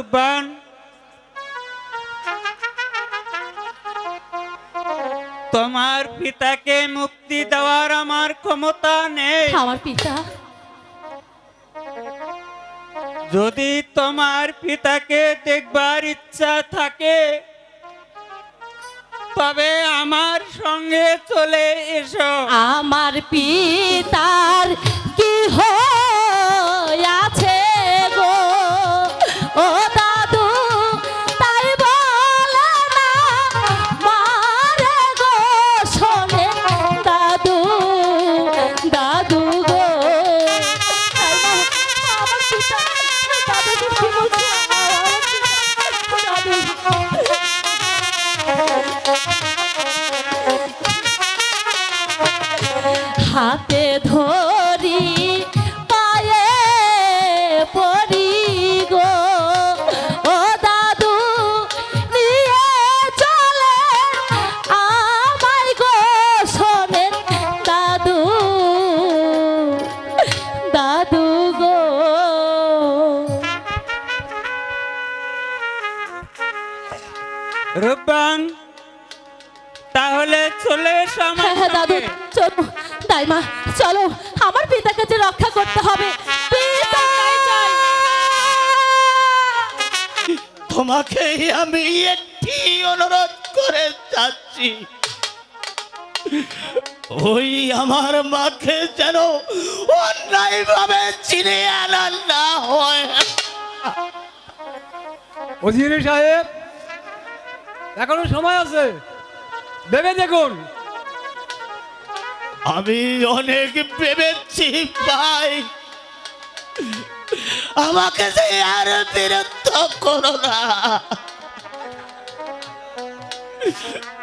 শোনো রূপবান তোমার পিতাকে মুক্তি দেওয়ার আমার ক্ষমতা নেই। আমার পিতা। যদি তোমার পিতাকে দেখবার ইচ্ছা থাকে তবে আমার সঙ্গে চলে এসো। আমার পিতার ধরি পায়ে পড়ি গো। ও দাদু নিয়ে চলে আমায় গো শোনেন দাদু। দাদু গো। রূপবান তাহলে চলে এসো আমার হ্যাঁ হ্যাঁ দাদু। চলো। তাই মা চলো আমার পিতাকে যে রক্ষা করতে হবে। তোমাকে আমি একটি অনুরোধ করে যাচ্ছি। ওই আমার মাকে যেন অন্যায়ভাবে চিনে আনা না হয়। ওজির সাহেব এখনও সময় আছে। ভেবে দেখুন। আমি অনেক ভেবেছি ভাই। আমাকে যে আর বিরক্ত করো না।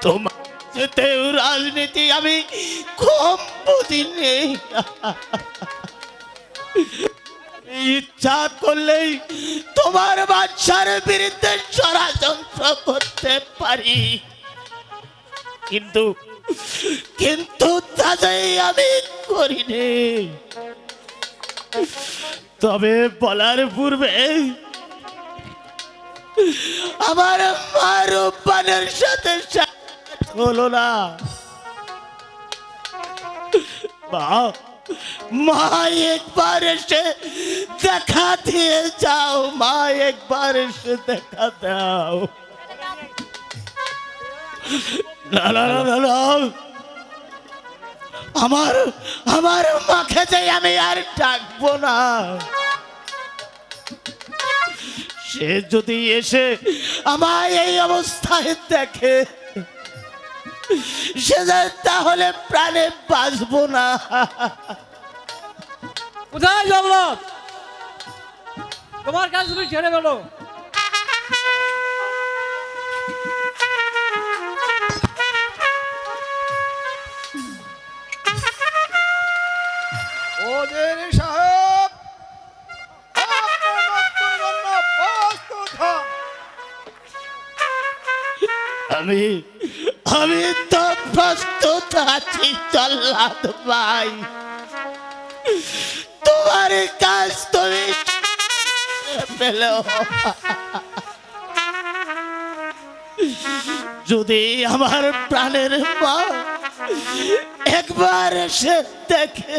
তোমার যেতেও রাজনীতি আমি কম বুঝিনি। ইচ্ছা করলেই তোমার বাচ্চার বিরুদ্ধে ষড়যন্ত্র করতে পারি। কিন্তু কিন্তু তাদের আমি করিনি। তবে বলার পূর্বে আমার মার পানের সাথে হলো না। মা একবার এসে দেখা দিয়ে যাও, মা একবার এসে দেখা দাও। আমার আমার মাকে যে আমি আর ডাকবো না। সে যদি এসে আমায় এই অবস্থায় দেখে, সে তাহলে প্রাণে বাঁচবো না। কোথায় জগন্নাথ তোমার কাজ তুমি ছেড়ে গেলো ওদের সাহেব। আমি আমি তো প্রস্তুত আছি, জল্লাদ ভাই। তোমার কাজ তুমি পেল। যদি আমার প্রাণের মা একবার সে দেখে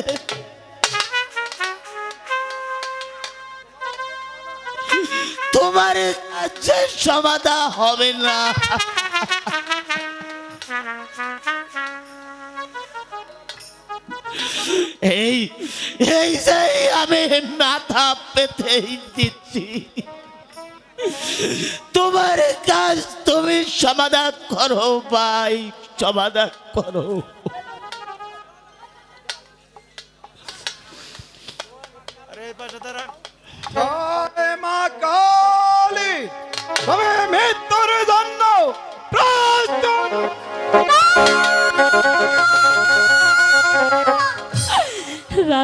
তোমার কাছে সমাধা হবে না। এই এই যে আমি নাথা পেতেই দিচ্ছি। তোমার কাজ তুমি সমাধান করো, ভাই সমাধান করো। আরে পাশে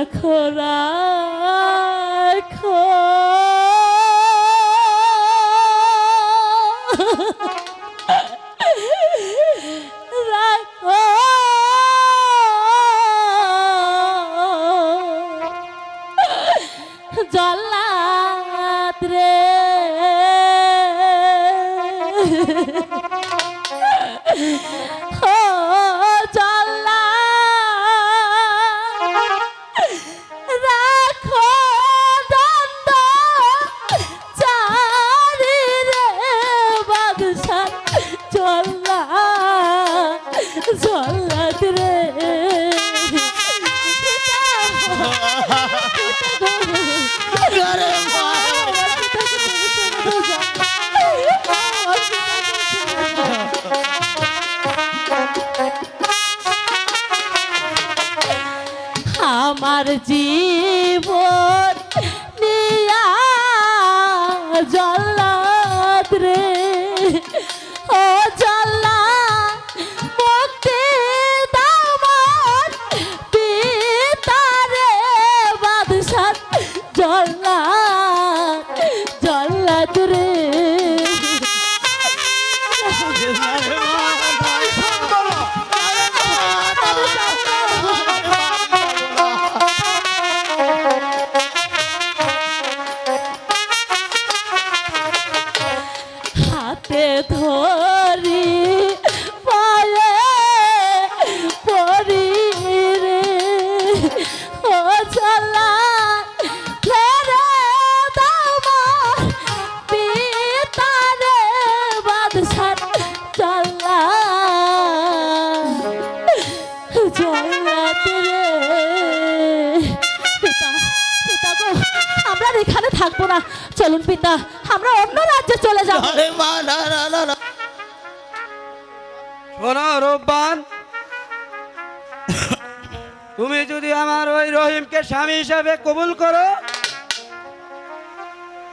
রাখো আর জি পিতা আমরা অন্য রাজ্যে চলে যাব। আরে মা না না না না। তুমি যদি আমার ওই রহিমকে স্বামী হিসাবে কবুল করো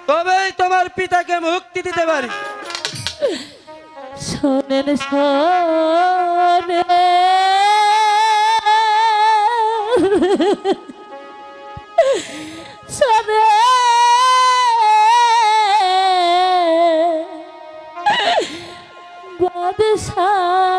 তবেই তোমার পিতাকে মুক্তি দিতে পারি। শোনেন শোনে শোনেন। সাদশা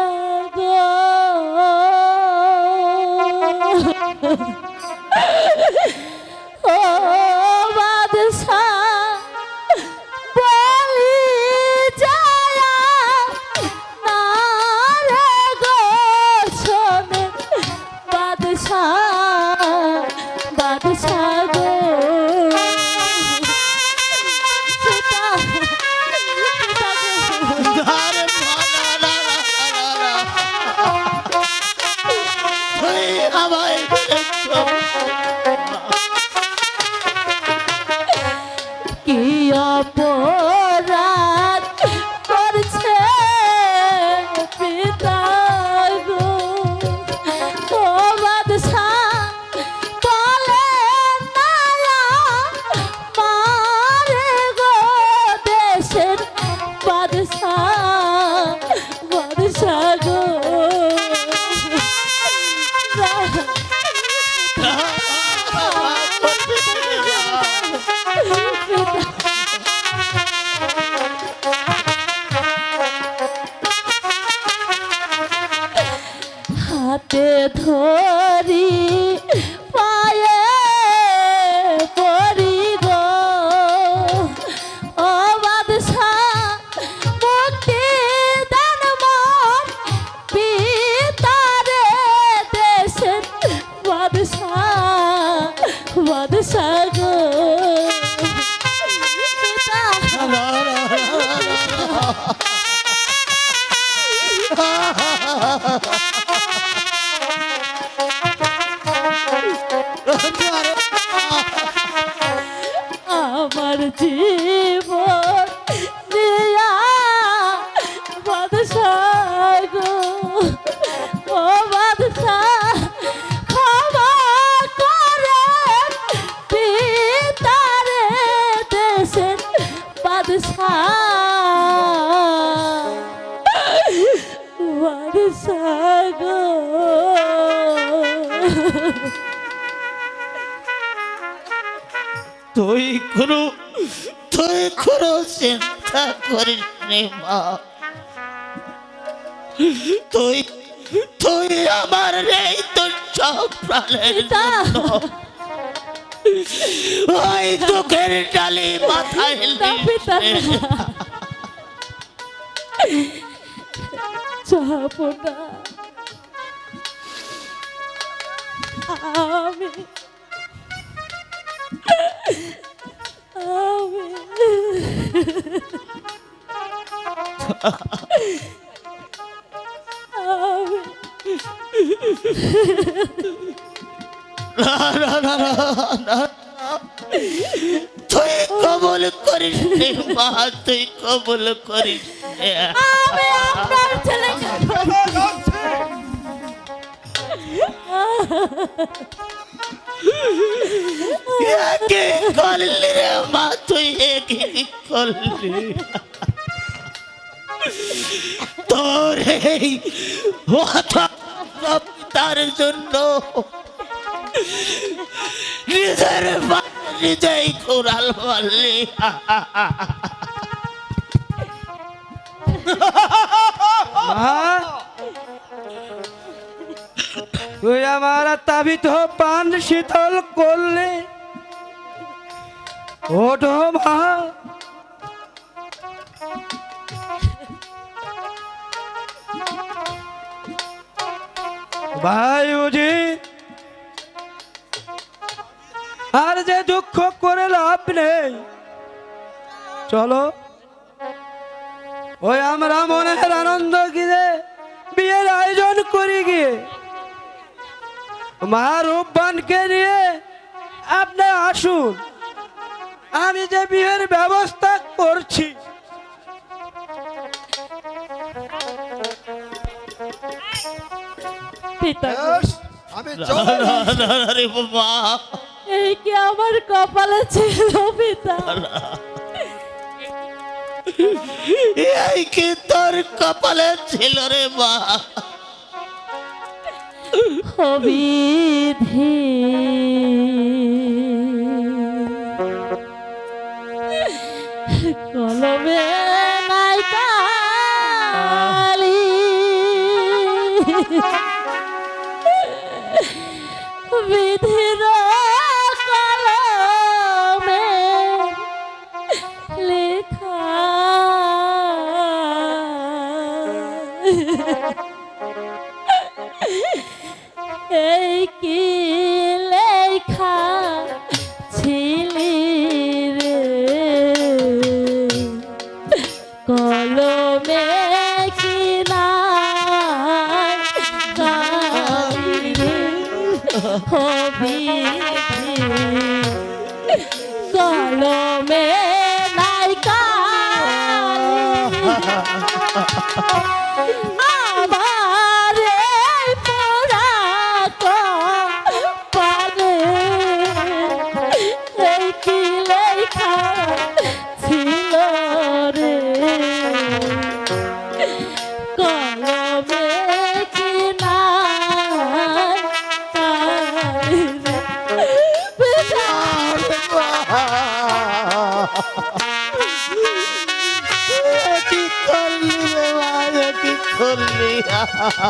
আমার জি তুই কোনো তুই কোনো চিন্তা করিস নে মা। তুই তুই আমার নেই তোর সব প্রাণের ওই দুঃখের ডালি মাথায় না পিতা না। নিয়ে যাব না। আমি তুই কবল করিস নে মা তুই কবল করিস। আমি আপনার ছেলেকে একে করলি রে মা তুই একে করলি। তোর এই তার জন্য নিজের নিজেই কোরাল মারলি। তুই আমার তাবিত পান শীতল করলে। ওঠো আর যে দুঃখ করে লাভ নেই, চলো। ওই আমরা মনের আনন্দ গিয়ে বিয়ের আয়োজন করি গিয়ে। মা রূপবানকে নিয়ে আপনি আসুন। আমি যে বিয়ের ব্যবস্থা করছি। এই কি আমার কপালে ছিল পিতা? এই কি তোর কপালে ছিল রে মা? হবিধি Ei!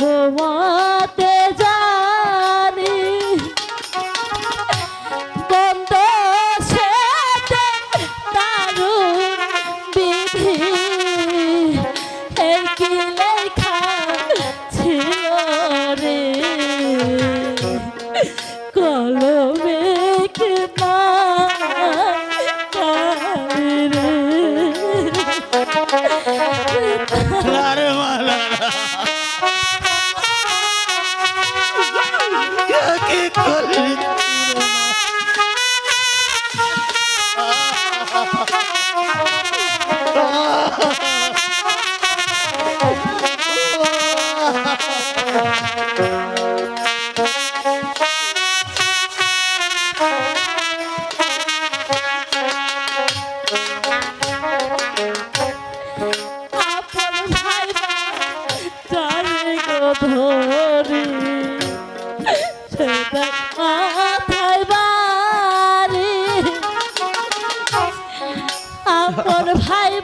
সর্বমতে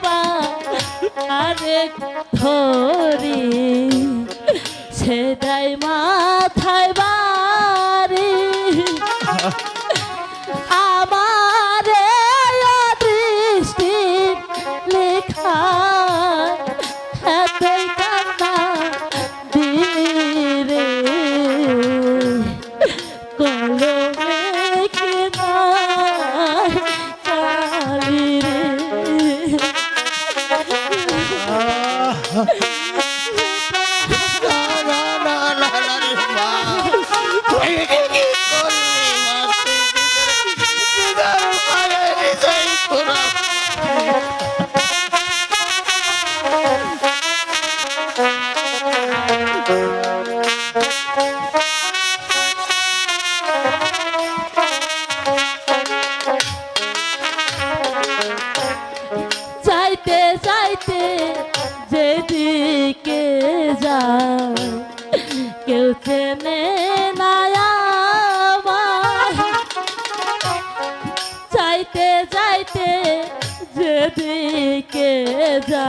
বা আরে সেটাই মাথায় বাড়ি। আমার যেদিকে যা